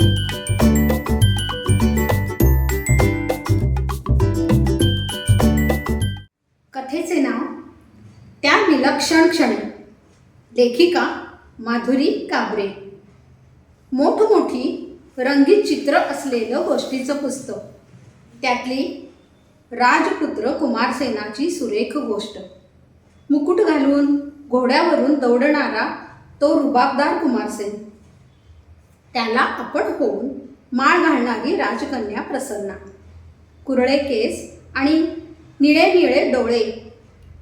कथेचे नाव त्या विलक्षण क्षणी. लेखिका माधुरी काबरे. मोठमोठी रंगीत चित्र असलेलं गोष्टीचं पुस्तक. त्यातली राजपुत्र कुमारसेनाची सुरेख गोष्ट. मुकुट घालून घोड्यावरून दौडणारा तो रुबाबदार कुमारसेन त्याला आपण होऊन माळ घालणारी राजकन्या प्रसन्ना. कुरळे केस आणि निळे निळे डोळे.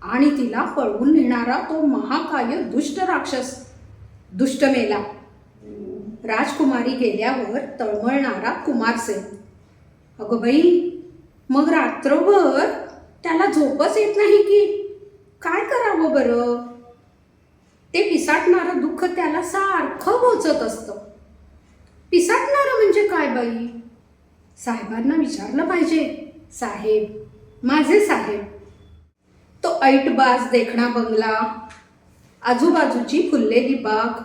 आणि तिला पळवून नेणारा तो महाकाय दुष्ट राक्षस दुष्टमेला राजकुमारी गेल्यावर तळमळणारा कुमारसेन अगं बाई मग रात्रभर त्याला झोपच येत नाही की? काय करावं बरं? ते पिसाटणारं दुःख त्याला सारखं बोचत असतं. पिसाटणारं म्हणजे काय बाई? साहेबांना विचारलं पाहिजे. साहेब माझे साहेब तो ऐटबाज देखणा बंगला. आजूबाजूची फुललेली बाग.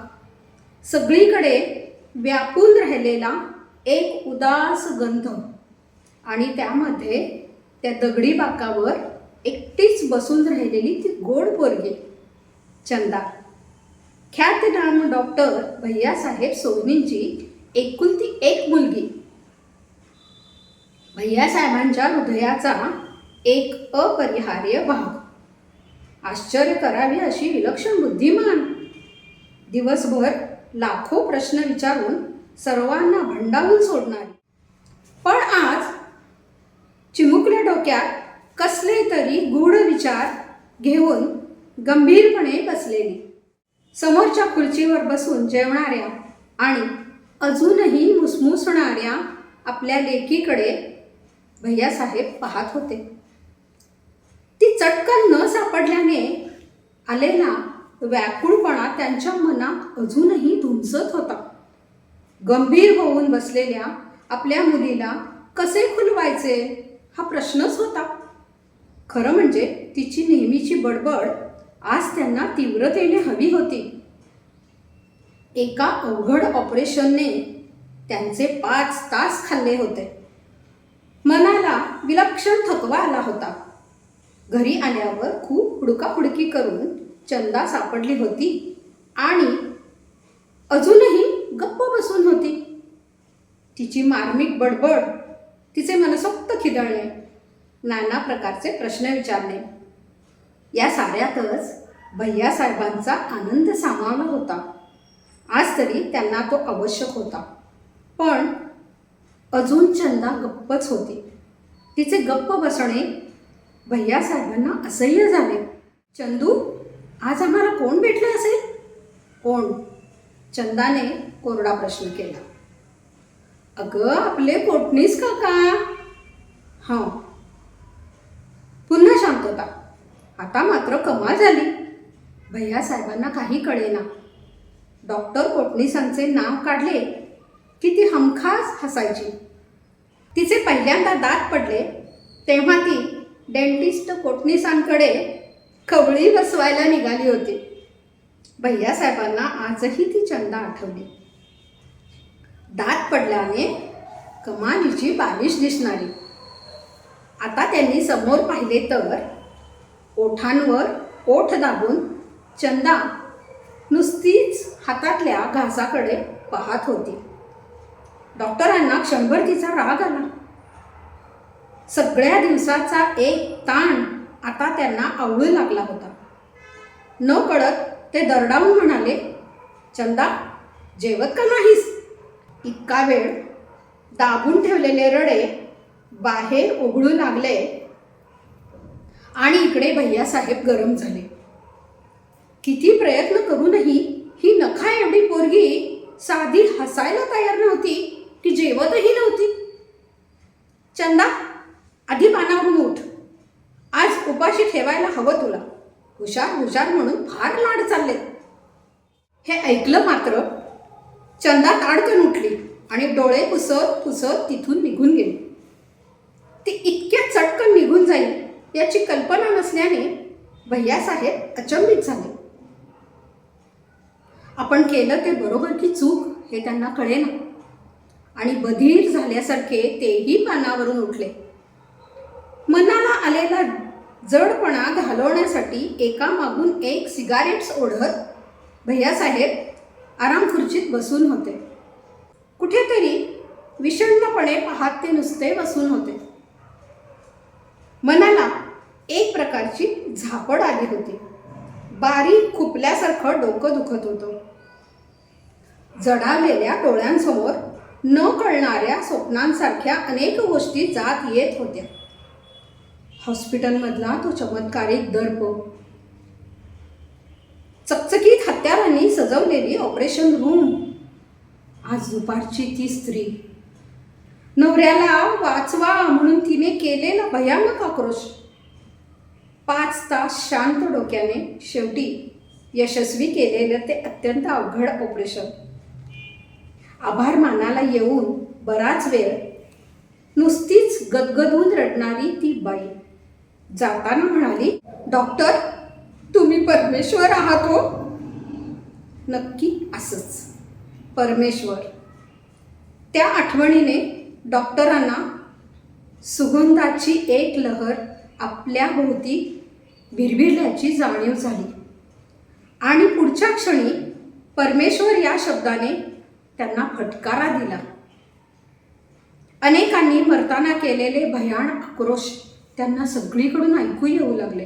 सगळीकडे व्यापून राहिलेला एक उदास गंध. आणि त्यामध्ये त्या दगडी बाकावर एकटीच बसून राहिलेली ती गोड पोरगी. चंदा ख्यातनाम डॉक्टर भैयासाहेब सोनींची एकुलती एक मुलगी. भैयासाहेबांच्या हृदयाचा एक अपरिहार्य भाग. आश्चर्य करावे अशी विलक्षण बुद्धिमान. दिवसभर लाखो प्रश्न विचारून सर्वांना भंडावून सोडणारी. पण आज चिमुकल्या डोक्यात कसले तरी गूढ विचार घेऊन गंभीरपणे बसलेली. समोरच्या खुर्चीवर बसून जेवणाऱ्या आणि अजूनही मुसमुसणाऱ्या आपल्या लेकीकडे भैयासाहेब पाहत होते. ती चटकन न सापडल्याने आलेला व्याकुळपणा त्यांच्या मनात अजूनही धुमसत होता. गंभीर होऊन बसलेल्या आपल्या मुलीला कसे खुलवायचे हा प्रश्नच होता. खरं म्हणजे तिची नेहमीची बडबड आज त्यांना तीव्रतेने हवी होती. एका अवघड ऑपरेशनने त्यांचे पाच तास खाल्ले होते. मनाला विलक्षण थकवा आला होता. घरी आल्यावर खूप हुडकाहुडकी करून चंदा सापडली होती आणि अजूनही गप्प बसून होती. तिची मार्मिक बडबड तिचे मनसोक्त खिदळणे नाना प्रकारचे प्रश्न विचारणे. या साऱ्यातच भैयासाहेबांचा आनंद सामावला होता. आज तरी त्यांना तो आवश्यक होता. पण अजून चंदा गप्पच होती. तिचे गप्प बसणे भैयासाहेबांना असह्य झाले. चंदू आज आम्हाला कोण भेटलं असेल? कोण? चंदाने कोरडा प्रश्न केला. अगं आपले पोटणीस काका. हां. पुन्हा शांतता. आता मात्र कमाल झाली. भैयासाहेबांना काही कळेना. डॉक्टर कोटणीसांचे नाव काढले की ती हमखास हसायची. तिचे पहिल्यांदा दात पडले तेव्हा ती डेंटिस्ट कोटणीसांकडे कवळी बसवायला निघाली होती. भैयासाहेबांना आजही ती चंदा आठवली. दात पडल्याने कमालीची बालिश दिसणारी. आता त्यांनी समोर पाहिले तर ओठांवर ओठ दाबून चंदा नुसतीच हातातल्या घासाकडे पाहत होती. डॉक्टरांना क्षणभर तिचा राग आला. सगळ्या दिवसाचा एक ताण आता त्यांना आवळू लागला होता. न कळत ते दरडावून म्हणाले चंदा जेवत का नाहीस? इतका वेळ दाबून ठेवलेले रडे बाहेर उघडू लागले आणि इकडे भैयासाहेब गरम झाले. किती प्रयत्न करूनही ही नखा एवढी पोरगी साधी हसायला तयार नव्हती. ती जेवतही नव्हती. चंदा आधी पानावरून उठ. आज उपाशी ठेवायला हवं तुला. हुशार हुशार म्हणून फार लाड चाललेत हे ऐकलं मात्र चंदा ताडकन उठली आणि डोळे पुसत पुसत तिथून निघून गेली. ती इतक्या चटकन निघून जाईल याची कल्पना नसल्याने भैयासाहेब अचंबित झाले. आपण केलं ते बरोबर की चूक हे त्यांना कळेना. आणि बधीर झाल्यासारखे तेही पानावरून उठले. मनाला आलेला जडपणा घालवण्यासाठी एकामागून एक सिगारेट्स ओढत भैयासाहेब आराम खुर्चीत बसून होते. कुठेतरी विषण्णपणे पाहत ते नुसते बसून होते. मनाला एक प्रकारची झापड आली होती. बारीक खुपल्यासारखं डोकं दुखत होतं. जडालेल्या डोळ्यांसमोर न कळणाऱ्या स्वप्नांसारख्या अनेक गोष्टी जात येत होत्या. हॉस्पिटलमधला तो चमत्कारिक दर्प. चकचकीत हत्यारांनी सजवलेली ऑपरेशन रूम. आज दुपारची ती स्त्री. नवऱ्याला वाचवा म्हणून तिने केलेला भयानक आक्रोश. पाच तास शांत डोक्याने शेवटी यशस्वी केलेलं ते अत्यंत अवघड ऑपरेशन आभार मानाला येऊन बराच वेळ नुसतीच गदगदून रडणारी ती बाई जाताना म्हणाली डॉक्टर तुम्ही परमेश्वर आहात हो. नक्की असंच. परमेश्वर. त्या आठवणीने डॉक्टरांना सुगंधाची एक लहर आपल्या भोवती भिरभिरल्याची जाणीव झाली. आणि पुढच्या क्षणी परमेश्वर या शब्दाने त्यांना फटकारा दिला. अनेकांनी मरताना केलेले भयान आक्रोश त्यांना सगळीकडून ऐकू येऊ लागले.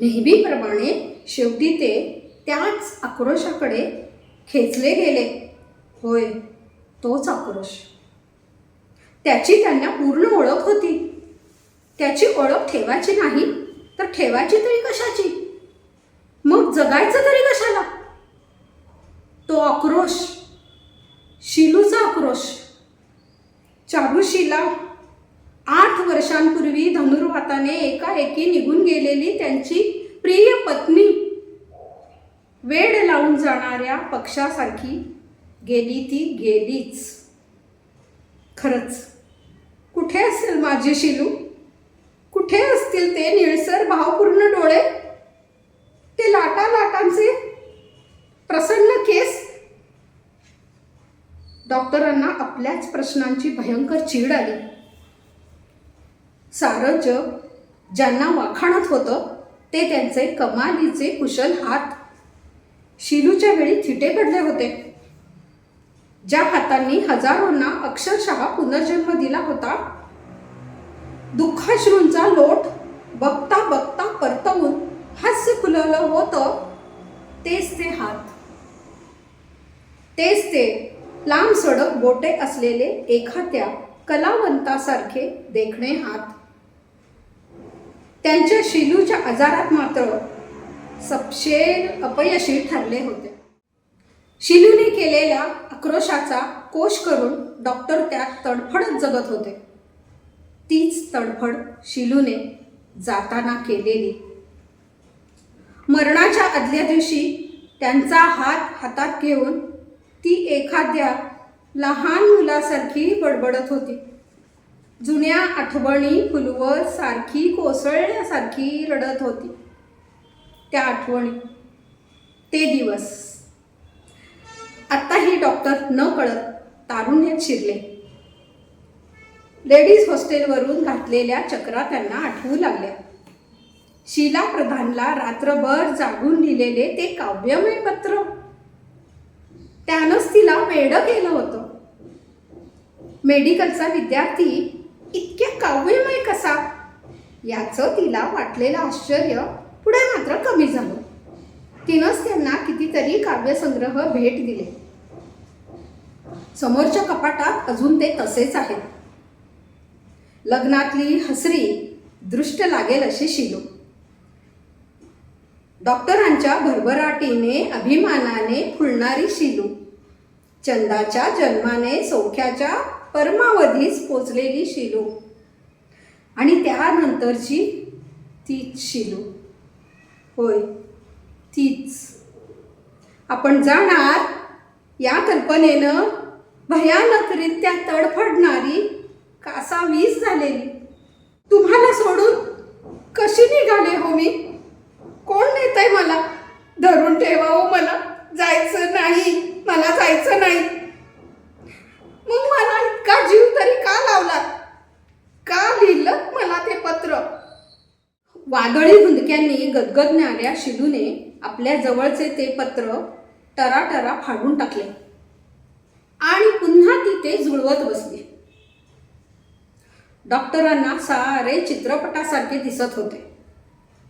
नेहमीप्रमाणे शेवटी ते त्याच आक्रोशाकडे खेचले गेले. होय तोच आक्रोश. त्याची त्यांना पूर्ण ओळख होती. त्याची ओळख ठेवायची नाही तर ठेवायची तरी कशाची? मग जगायचं तरी कशाला? तो आक्रोश शिलूचा आक्रोश चारुशीला आठ वर्षांपूर्वी धनुर्वाताने एकाएकी निघून गेलेली त्यांची प्रिय पत्नी वेड लावून जाणाऱ्या पक्षासारखी गेली ती गेलीच. खरंच कुठे असेल माझी शिलू? कुठे असतील ते निळसर भावपूर्ण डोळे ते लाटा लाटांचे प्रसन्न केस. डॉक्टरांना आपल्याच प्रश्नांची भयंकर चीड आली. सारं जग ज्यांना वाखाणत होतं ते त्यांचे कमालीचे कुशल हात. शिलूच्या वेळी थिटे पडले होते. ज्या हातांनी हजारोंना अक्षरशः पुनर्जन्म दिला होता दुःखाश्रूंचा लोट बघता बघता परतवून हास्य फुलवलं होतं तेच ते हात. तेच ते लांब सडक बोटे असलेले एखाद्या कलावंतासारखे देखणे हात. त्यांच्या शिलूच्या आजारात मात्र सपशेल अपयशी ठरले होते. शिलूने केलेल्या आक्रोशाचा कोश करून डॉक्टर त्यात तडफडत जगत होते. तीच तडफड शिलूने जाताना केलेली. मरणाच्या आदल्या दिवशी त्यांचा हात हातात घेऊन ती एखाद्या लहान मुलासारखी बडबडत होती. जुन्या आठवणी फुलवत सारखी कोसळल्यासारखी रडत होती. त्या आठवणी ते दिवस. आत्ताही डॉक्टर न कळत तारुण्यात शिरले. लेडीज हॉस्टेलवरून घातलेल्या चक्रा त्यांना आठवू लागल्या. शिला प्रधानला रात्रभर जागून लिहिलेले ते काव्यमय पत्र. त्यानंच तिला वेडं केलं होतं. मेडिकलचा विद्यार्थी इतक्या काव्यमय कसा? याचं तिला वाटलेलं आश्चर्य पुढे मात्र कमी झालं. तिनंच त्यांना कितीतरी काव्यसंग्रह भेट दिले. समोरच्या कपाटात अजून ते तसेच आहेत. लग्नातली हसरी दृष्ट लागेल अशी शिलो. डॉक्टरांच्या भरभराटीने अभिमानाने फुलणारी शिलू. चंदाच्या जन्माने सौख्याच्या परमावधीस पोचलेली शिलू. आणि त्यानंतरची तीच शिलू. होय तीच. आपण जाणार या कल्पनेनं भयानकरित्या तडफडणारी तासा वीस झालेली. तुम्हाला सोडून कशी निघाले हो मी? कोण नेतंय मला? धरून ठेवा हो मला. जायचं नाही. मला जायचं नाही. मग मला इतका जीव तरी का लावला का लिहिलं मला ते पत्र? वादळी हुंदक्यांनी न्याऱ्या शिदूने आपल्या जवळचे ते पत्र टराटरा फाडून टाकले. आणि पुन्हा ती ते जुळवत बसली. डॉक्टरांना सारे चित्रपटासारखे दिसत होते.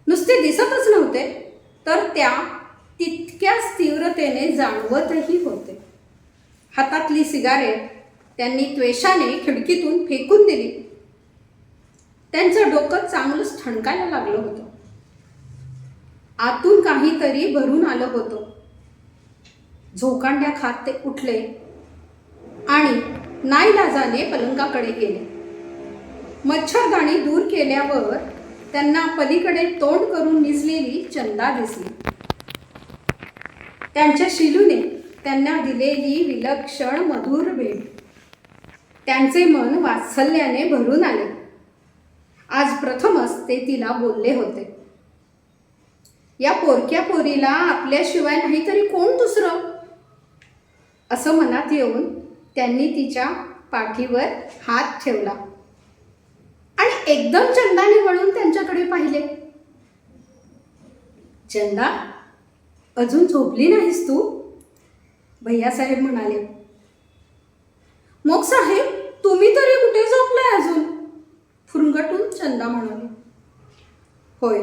नुसते दिसतच नव्हते तर त्या तितक्याच तीव्रतेने जाणवतही होते. हातातली सिगारेट त्यांनी त्वेषाने खिडकीतून फेकून दिली. त्यांचं डोकं चांगलंच ठणकायला लागलं होतं. आतून काहीतरी भरून आलं होतं. झोकांड्या खात ते उठले आणि नाईलाजाने पलंगाकडे गेले. मच्छरदाणी दूर केल्यावर त्यांना पलीकडे तोंड करून निजलेली चंदा दिसली. त्यांच्या शिलूने त्यांना दिलेली विलक्षण मधुर भेट. त्यांचे मन वात्सल्याने भरून आले. आज प्रथमच ते तिला बोलले होते. या पोरक्या पोरीला आपल्याशिवाय नाही तरी कोण दुसरं? असं मनात येऊन त्यांनी तिच्या पाठीवर हात ठेवला. आणि एकदम चंदाने वळून त्यांच्याकडे पाहिले. चंदा अजून झोपली नाहीस तू? भैयासाहेब म्हणाले. मग साहेब तुम्ही तरी कुठे झोपलाय अजून? फुरंगटून चंदा म्हणाले. होय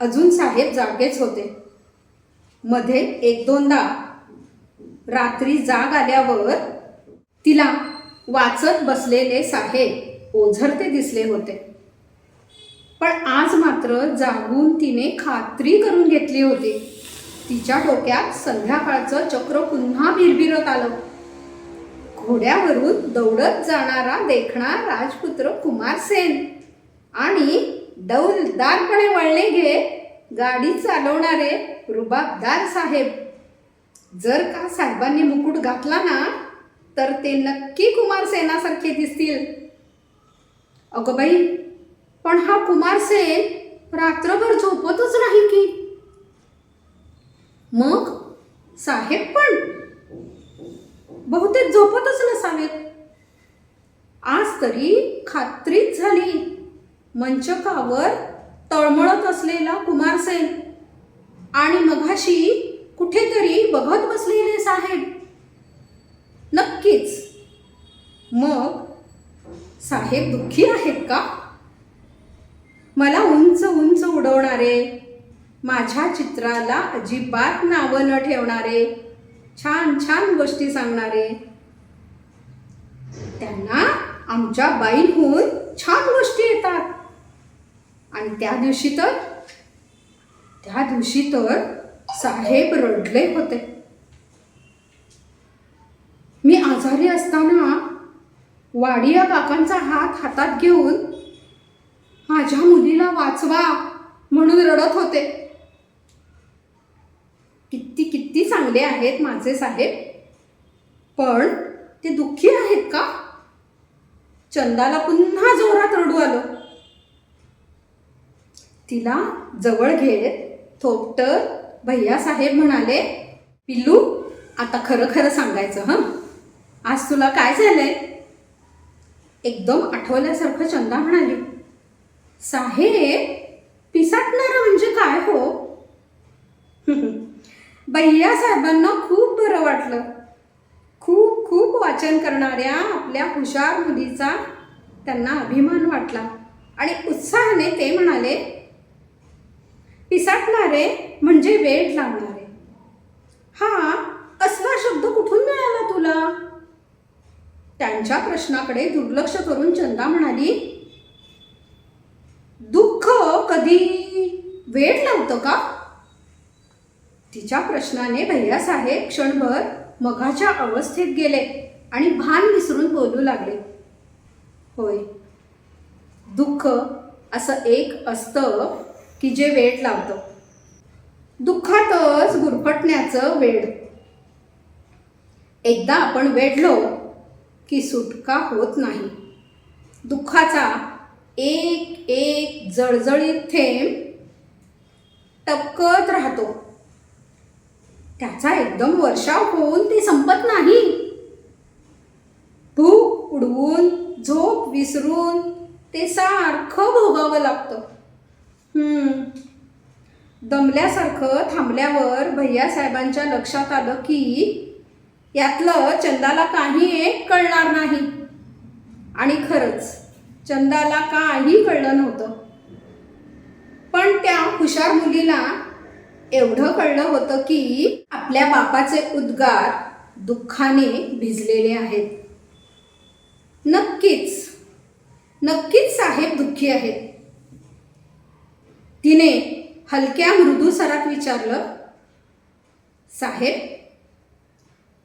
अजून साहेब जागेच होते. मध्ये एक दोनदा रात्री जाग आल्यावर तिला वाचत बसलेले साहेब ओझरते दिसले होते. पण आज मात्र जागून तिने खात्री करून घेतली होती. तिच्या डोक्यात संध्याकाळचं चक्र पुन्हा भिरभिरत आलं. घोड्यावरून दौडत जाणारा देखणार राजपुत्र कुमार सेन आणि डौलदारपणे वळणे घे गाडी चालवणारे रुबाबदार साहेब. जर का साहेबांनी मुकुट घातला ना तर ते नक्की कुमार सेनासारखे दिसतील. अगं बाई पण हा कुमार सेन रात्रभर झोपतच नाही की. मग? साहेब पण? बहुतेक झोपतच नसावेत. आज तरी खात्रीच झाली. मंचकावर तळमळत असलेला कुमार सेन. आणि मघाशी कुठेतरी बघत बसलेले साहेब. नक्कीच. मग? साहेब दुःखी आहेत का? मला उंच उंच उडवणारे माझ्या चित्राला अजिबात नावं न ठेवणारे छान छान गोष्टी सांगणारे त्यांना आमच्या बाईंहून छान गोष्टी येतात. आणि त्या दिवशी तर त्या दिवशी तर साहेब रडले होते. मी आजारी असताना वाडिया काकांचा हात हातात घेऊन माझ्या मुलीला वाचवा म्हणून रडत होते. किती किती चांगले आहेत माझे साहेब. पण ते दुःखी आहेत का? चंदाला पुन्हा जोरात रडू आलं. तिला जवळ घेत थोपटर भैयासाहेब म्हणाले पिल्लू आता खरं खरं सांगायचं हं? आज तुला काय झालंय? एकदम आठवल्यासारखं चंदा म्हणाली. साहेब पिसाटणारं म्हणजे काय हो? भैया साहेबांना खूप बरं वाटलं. खूप खूप वाचन करणाऱ्या आपल्या हुशार मुलीचा त्यांना अभिमान वाटला आणि उत्साहाने ते म्हणाले पिसाटणारे म्हणजे वेळ लावणारे हा असला शब्द कुठून मिळाला तुला? त्यांच्या प्रश्नाकडे दुर्लक्ष करून चंदा म्हणाली दुःख कधी वेळ लावतं का? तिच्या प्रश्नाने भैयासाहेब क्षणभर मघाच्या अवस्थेत गेले आणि भान विसरून बोलू लागले. होय दुःख असं एक असतं की जे वेळ लावतं. दुःखातच गुरफटण्याचं वेळ. एकदा आपण वेढलो की सुटका होत नाही. दुःखाचा एक एक जळजळीत थेंब टपकत राहतो. त्याचा एकदम वर्षाव होऊन ते संपत नाही. भूक उडवून झोप विसरून ते सारखं भोगावं लागतं. हम्म. दमल्यासारखं थांबल्यावर भैयासाहेबांच्या लक्षात आलं की यातलं चंदाला काही एक कळणार नाही. आणि खरंच चंदाला काही कळलं नव्हतं. पण त्या हुशार मुलीला एवढं कळलं होतं की आपल्या बापाचे उद्गार दुःखाने भिजलेले आहेत. नक्कीच नक्कीच साहेब दुःखी आहेत. तिने हलक्या मृदू विचारलं साहेब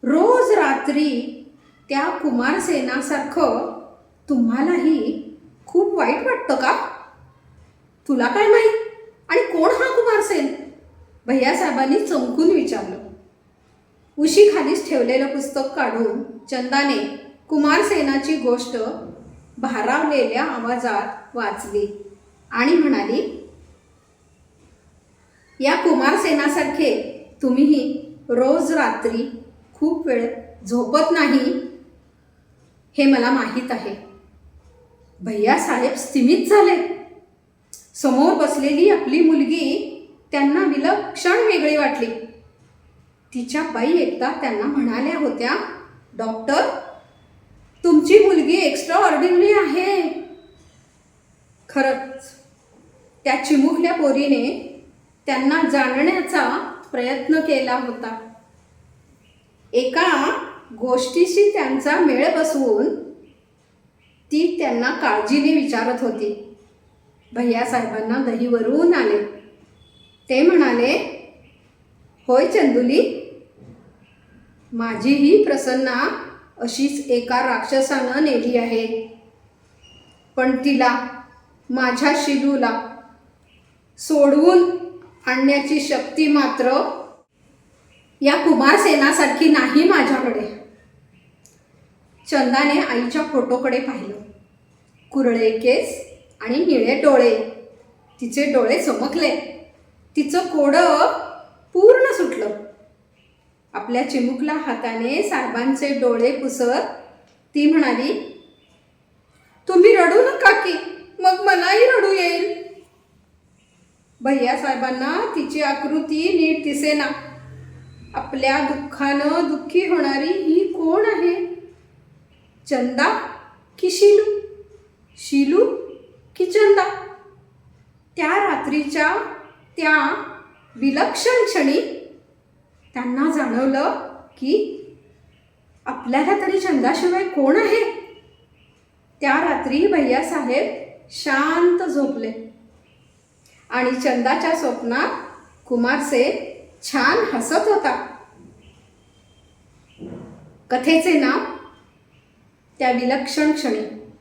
रोज रात्री त्या कुमारसेनासारखं तुम्हालाही खूप वाईट वाटतं का? तुला काय माहीत? आणि कोण हा कुमारसेन भैयासाहेबांनी चमकून विचारलं. उशी खालीच ठेवलेलं पुस्तक काढून चंदाने कुमारसेनाची गोष्ट भारावलेल्या आवाजात वाचली आणि म्हणाली या कुमारसेनासारखे तुम्हीही रोज रात्री खूप वेळ झोपत नाही हे मला माहीत आहे. भैया साहेब स्थिमित झाले. समोर बसलेली आपली मुलगी त्यांना विलक्षण वेगळी वाटली. तिच्या बाई एकदा त्यांना म्हणाल्या होत्या डॉक्टर तुमची मुलगी एक्स्ट्रा ऑर्डिनरी आहे. खरंच त्या चिमुकल्या पोरीने त्यांना जाणण्याचा प्रयत्न केला होता. एका गोष्टीशी त्यांचा मेळ बसवून ती त्यांना काळजीने विचारत होती. भैयासाहेबांना दहीवरून आले. ते म्हणाले होय चंदुली माझी ही प्रसन्ना अशीच एका राक्षसानं नेली आहे. पण तिला माझ्या शिदूला सोडवून आणण्याची शक्ती मात्र या कुमारसेनासारखी नाही माझ्याकडे. चंदाने आईच्या फोटोकडे पाहिलं. कुरळे केस आणि निळे डोळे. तिचे डोळे चमकले. तिचं कोडं पूर्ण सुटलं. आपल्या चिमुकल्या हाताने साहेबांचे डोळे पुसत ती म्हणाली तुम्ही रडू नका की मग मलाही रडू येईल. भैया साहेबांना तिची आकृती नीट दिसेना. आपल्या दुःखानं दुःखी होणारी ही कोण आहे? चंदा की शिलू? शिलू की चंदा? त्या रात्रीच्या त्या विलक्षण क्षणी त्यांना जाणवलं की आपल्याला तरी चंदाशिवाय कोण आहे? त्या रात्री भैयासाहेब शांत झोपले. आणि चंदाच्या स्वप्नात कुमारसे छान हसत होता. कथेचे नाव? त्या विलक्षण क्षणी.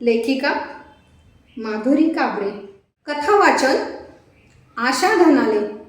लेखिका माधुरी काबरे. कथावाचन आशा धनाले.